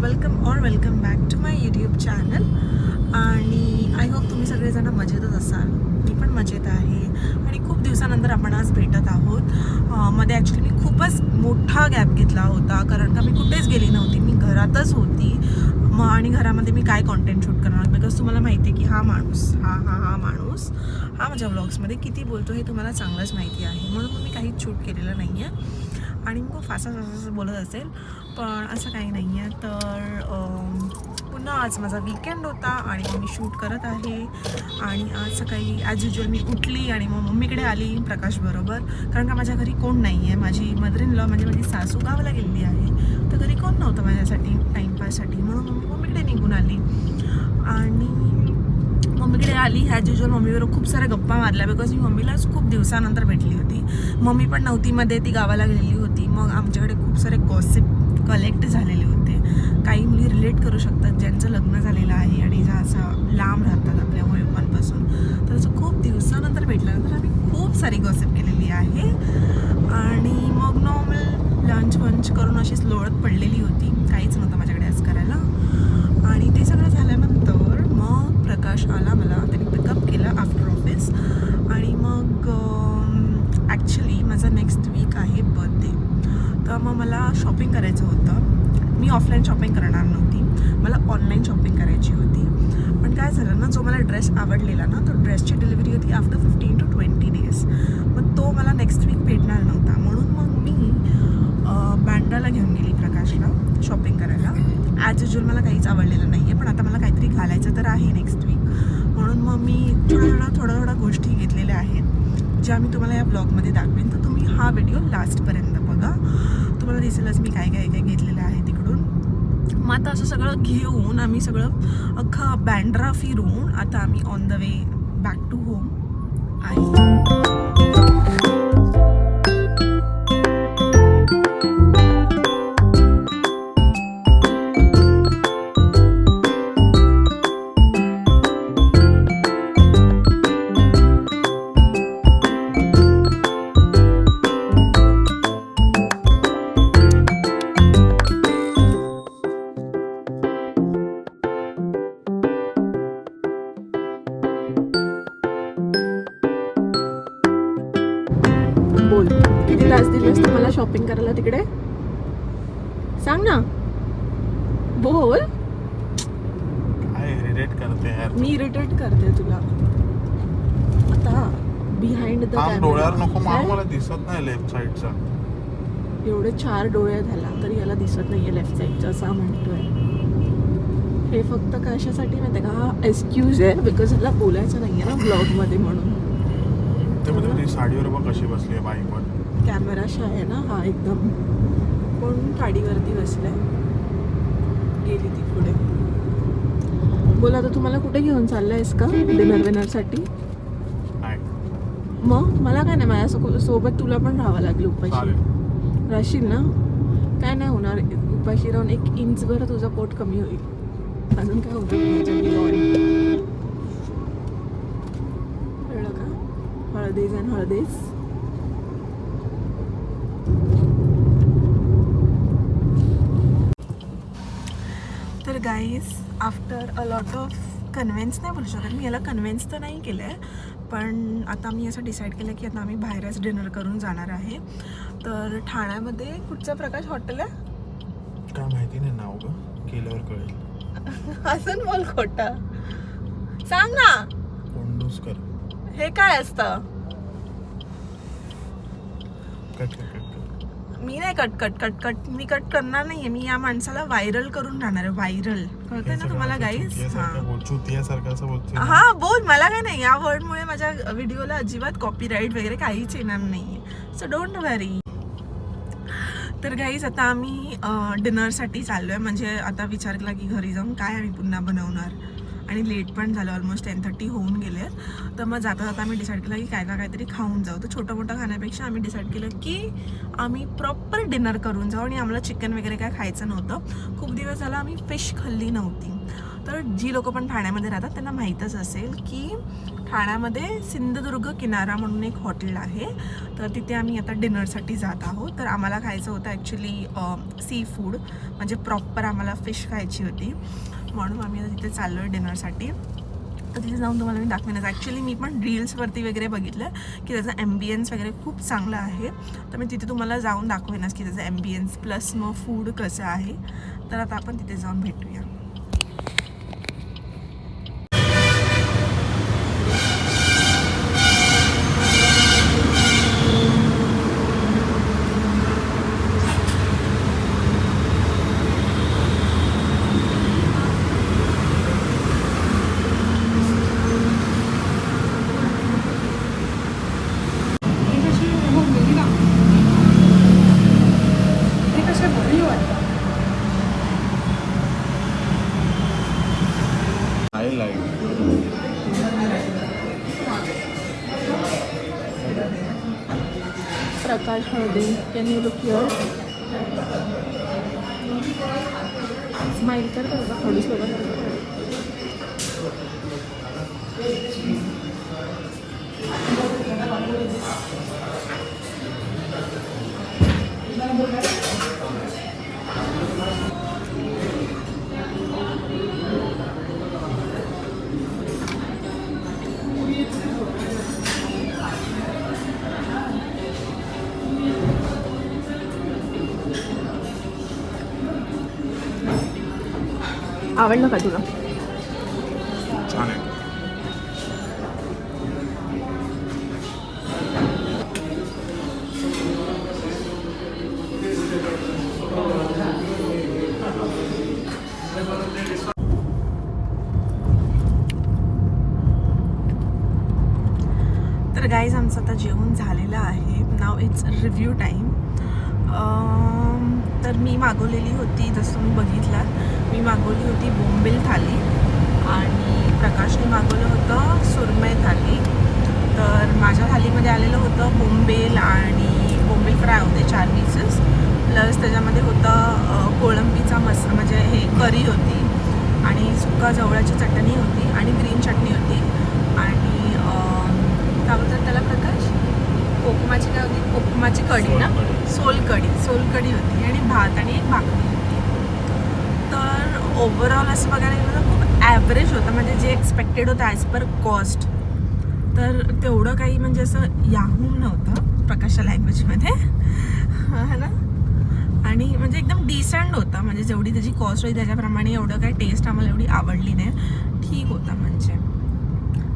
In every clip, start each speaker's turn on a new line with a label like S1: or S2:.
S1: Welcome or welcome back to my YouTube channel आणि I hope तुम्ही सगळेजण मजेतच असाल. मी पण मजेत आहे. आणि खूप दिवसानंतर आपण आज भेटत आहोत. मध्ये ॲक्च्युली मी खूपच मोठा गॅप घेतला होता. कारण का मी कुठेच गेली नव्हती. मी घरातच होती. मग आणि घरामध्ये मी काय कॉन्टेंट शूट करणार? बिकॉज तुम्हाला माहिती आहे की हा माणूस हा हा हा माणूस हा माझ्या व्लॉग्समध्ये किती बोलतो हे तुम्हाला चांगलंच माहिती आहे. म्हणून मी काहीच शूट केलेलं नाही आहे आणि खूप फासा असं बोलत असेल. पण असं काही नाही आहे तर पुन्हा आज माझा वीकेंड होता आणि मी शूट करत आहे. आणि आज सकाळी ॲज युजल मी उठली आणि मग मम्मीकडे आली प्रकाशबरोबर कारण का माझ्या घरी कोण नाही आहे माझी मदर इन लॉ म्हणजे माझी सासू गावाला गेलेली आहे. तर घरी कोण नव्हतं माझ्यासाठी टाईमपाससाठी म्हणून मम्मी मम्मीकडे निघून आली. आणि मम्मीकडे आली ह्याच युजल मम्मीबरोबर खूप साऱ्या गप्पा मारल्या बिकॉज मी मम्मीलाच खूप दिवसानंतर भेटली होती. मम्मी पण नव्हती मध्ये ती गावाला गेलेली होती. मग आमच्याकडे खूप सारे गॉसिप कलेक्ट झालेले होते. काही मुली रिलेट करू शकतात ज्यांचं लग्न झालेलं आहे आणि ज्या असं लांब राहतात आपल्या वयोमानपासून तर असं खूप दिवसानंतर भेटल्यानंतर आम्ही खूप सारी गॉसिप केलेली आहे. आणि मग नॉर्मल लंच वंच करून अशीच लोळत पडलेली होती. काहीच नव्हतं माझ्याकडे आज करायला. आणि ते सगळं झाल्यानंतर मग प्रकाश आला मला त्याने पिकअप केलं आफ्टर ऑफिस आणि मग ॲक्च्युली माझा नेक्स्ट वीक आहे बर्थडे तर मग मला शॉपिंग करायचं होतं. मी ऑफलाईन शॉपिंग करणार नव्हती. मला ऑनलाईन शॉपिंग करायची होती. पण काय झालं ना जो मला ड्रेस आवडलेला ना तो ड्रेसची डिलिव्हरी होती after fifteen to twenty days मग तो मला नेक्स्ट वीक भेटणार नव्हता. म्हणून बँड्राला घेऊन गेली प्रकाशला शॉपिंग करायला. ॲज युजल मला काहीच आवडलेलं नाही आहे पण आता मला काहीतरी घालायचं तर आहे नेक्स्ट वीक म्हणून मग मी थोड्या थोड्या थोड्या थोड्या गोष्टी घेतलेल्या आहेत ज्या मी तुम्हाला या ब्लॉगमध्ये दाखवेन. तर तुम्ही हा व्हिडिओ लास्टपर्यंत बघा. तुम्हाला दिसेलच मी काय काय काय घेतलेलं आहे तिकडून. मग आता असं सगळं घेऊन आम्ही सगळं अख्खा बँड्रा फिरून आता आम्ही on the way back to home आहे सांग ना. बोल.
S2: काय रिलेट करते यार
S1: मी इरिटेट करते तुला. आता बिहाइंड द
S2: थांब डोळ्यावर नको मार मला दिसत नाही लेफ्ट साईडचा
S1: एवढे चार डोळे झाला तरी याला दिसत नाहीये लेफ्ट साईडचा असा म्हणतोय. हे फक्त कशासाठी माहिती का? हा एक्सक्यूज आहे बिकॉज ह्याला बोलायचं नाहीये ना ब्लॉगमध्ये म्हणून.
S2: ते म्हणजे ती साडीवर बघ कशी बसली आहे बाईकवर
S1: कॅमेराशा आहे ना? हा एकदम. कोण गाडीवरती बसलाय? गेली ती पुढे. बोल आता तुम्हाला कुठे घेऊन चाललायस का डिनर विनरसाठी मग? मला काय नाही माझ्या सोबत तुला पण राहावं लागलं उपाशी. राहशील ना? काय नाही होणार उपाशी राहून एक इंचभर तुझं पोट कमी होईल. अजून काय होतं कळलं का? हळदेज आणि Haldes. Guys after a lot of convince नाही बोलू शकत मी याला कन्व्हिन्स तर नाही केलं आहे पण आता मी असं डिसाईड केलं की आता आम्ही बाहेरच डिनर करून जाणार आहे. तर ठाण्यामध्ये कुठचा प्रकाश हॉटेल आहे?
S2: काय माहिती नाही नाव ग केल्यावर कळेल.
S1: अजून बोल खोटा. सांग ना.
S2: कोंडूसकर.
S1: हे काय असतं?
S2: कट कट कट कट
S1: मी नाही कट कट कट कट. मी कट करणार नाहीये. मी या माणसाला व्हायरल करून राहणार आहे. व्हायरल कळतंय ना तुम्हाला गाईस हां. हा बोल. मला काय नाही. या वर्डमुळे माझ्या व्हिडिओला अजिबात कॉपीराईट वगैरे काहीच येणार नाही सो डोंट वरी तर गाईज आता आम्ही डिनरसाठी चाललो आहे म्हणजे आता विचार केला की घरी जाऊन काय आम्ही पुन्हा बनवणार? आणि लेट पण झालं ऑलमोस्ट टेन थर्टी होऊन गेले. तर मग जाता जाता आम्ही डिसाईड केलं की काय ना काहीतरी खाऊन जाऊ. तर छोटं मोठं खाण्यापेक्षा आम्ही डिसाईड केलं की आम्ही प्रॉपर डिनर करून जाऊ. आणि आम्हाला चिकन वगैरे काय खायचं नव्हतं. खूप दिवस झाला आम्ही फिश खाल्ली नव्हती. तर जी लोक पण ठाण्यामध्ये राहतात त्यांना माहीतच असेल की ठाण्यामध्ये सिंधुदुर्ग किनारा म्हणून एक हॉटेल आहे. तर तिथे आम्ही आता डिनरसाठी जात आहोत. तर आम्हाला खायचं होतं ॲक्च्युली सी फूड म्हणजे प्रॉपर आम्हाला फिश खायची होती. म्हणून आम्ही आता तिथे चाललो आहे डिनरसाठी. तर तिथे जाऊन तुम्हाला मी दाखवेनच ॲक्च्युली मी पण रील्सवरती वगैरे बघितलं की त्याचा ॲम्बियन्स वगैरे खूप चांगला आहे. तर मी तिथे तुम्हाला जाऊन दाखवेनच की त्याचं ॲम्बियन्स प्लस मग फूड कसं आहे. तर आता आपण तिथे जाऊन भेटूया
S2: आहे light
S1: Prakash Halde can you look your smile कर बरं थोडी सोबत आवडलं का तुला?
S2: छान आहे.
S1: तर गाईज आमचं आता जेवण झालेलं आहे. नाव इट्स रिव्ह्यू टाईम मी मागवलेली होती जसं तुम्ही बघितला मी मागवली होती बोंबील थाली आणि प्रकाशने मागवलं होतं सुरमई थाली. तर माझ्या थालीमध्ये आलेलं होतं बोंबेल आणि बोंबील फ्राय होते चार पीसेस प्लस त्याच्यामध्ये होतं कोळंबीचा मसा म्हणजे हे करी होती आणि सुका जवळाची चटणी होती आणि ग्रीन चटणी होती. आणि काय बोलतात त्याला प्रकाश? कोकमाची काय होती? कोकमाची कढी ना? सोलकढी. सोलकढी. होती आणि भात आणि एक भाकरी होती. तर ओव्हरऑल असं बघायला गेलं तर खूप ॲव्हरेज होतं. म्हणजे जे एक्सपेक्टेड होतं ॲज पर कॉस्ट तर तेवढं काही म्हणजे असं याहून नव्हतं प्रकाशच्या लँग्वेजमध्ये है ना? आणि म्हणजे एकदम डिसेंट होता. म्हणजे जेवढी त्याची कॉस्ट होती त्याच्याप्रमाणे एवढं काही टेस्ट आम्हाला एवढी आवडली नाही. ठीक होता म्हणजे.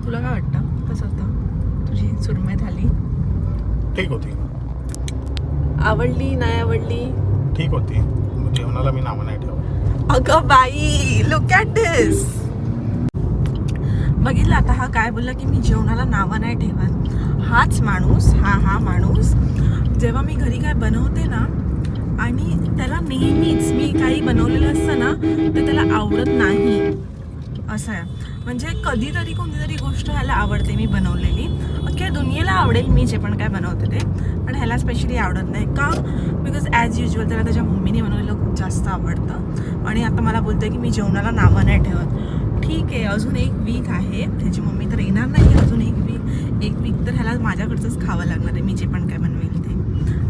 S1: तुला काय वाटतं? कसं होतं? तुझी सुरमई थाली
S2: ठीक होती.
S1: आवडली नाही आवडली?
S2: ठीक होती. जेवणाला मी नावं नाही ठेवत
S1: अगं बाई लुक ॲट दिस बघितलं आता हा काय बोलला की मी जेवणाला नावं नाही ठेवत. हाच माणूस हा हा माणूस. जेव्हा मी घरी काय बनवते ना आणि त्याला नेहमीच मी काही बनवलेलं असतं ना तर त्याला आवडत नाही. असं आहे. म्हणजे कधीतरी कोणतीतरी गोष्ट ह्याला आवडते मी बनवलेली. दुनियेला आवडेल मी जे पण काय बनवते ते. पण ह्याला स्पेशली आवडत नाही. का? बिकॉज ॲज युजल त्याला त्याच्या मम्मीने बनवलेलं खूप जास्त आवडतं. आणि आता मला बोलते की मी जेवणाला नावं नाही ठेवत. ठीक आहे अजून एक वीक आहे. त्याची मम्मी तर येणार नाही अजून एक वीक एक वीक तर ह्याला माझ्याकडचंच खावं लागणार आहे. मी जे पण काय बनवेल ते.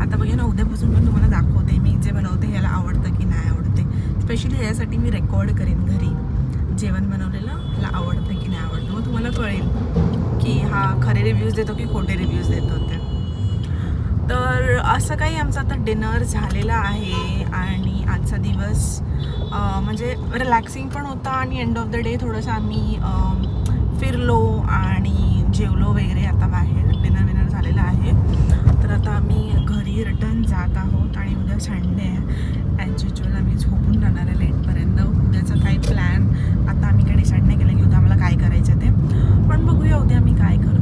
S1: आता बघा ना उद्यापासून पण तुम्हाला दाखवते मी जे बनवते ह्याला आवडतं की नाही आवडते. स्पेशली ह्यासाठी मी रेकॉर्ड करेन घरी. जेवण बनवलेलं ह्याला आवडतं की नाही आवडतं. मग तुम्हाला कळेल. की हा खरे रिव्ह्यूज देतो की खोटे रिव्ह्यूज देतो ते तर असं काही आमचं आता डिनर झालेलं आहे आणि आजचा दिवस म्हणजे रिलॅक्सिंग पण होता आणि एंड ऑफ द डे थोडंसं आम्ही फिरलो आणि जेवलो वगैरे आता बाहेर डिनर विनर झालेलं आहे. तर आता आम्ही घरी रिटर्न जात आहोत आणि उद्या संडे आहे. ॲज युजल आम्ही झोपून जाणार आहे लेटपर्यंत उद्याचा काही प्लॅन आता आम्ही काही डिसाईड नाही केलं की उद्या आम्हाला काय करायचं ते. पण बघूया उद्या आम्ही काय करू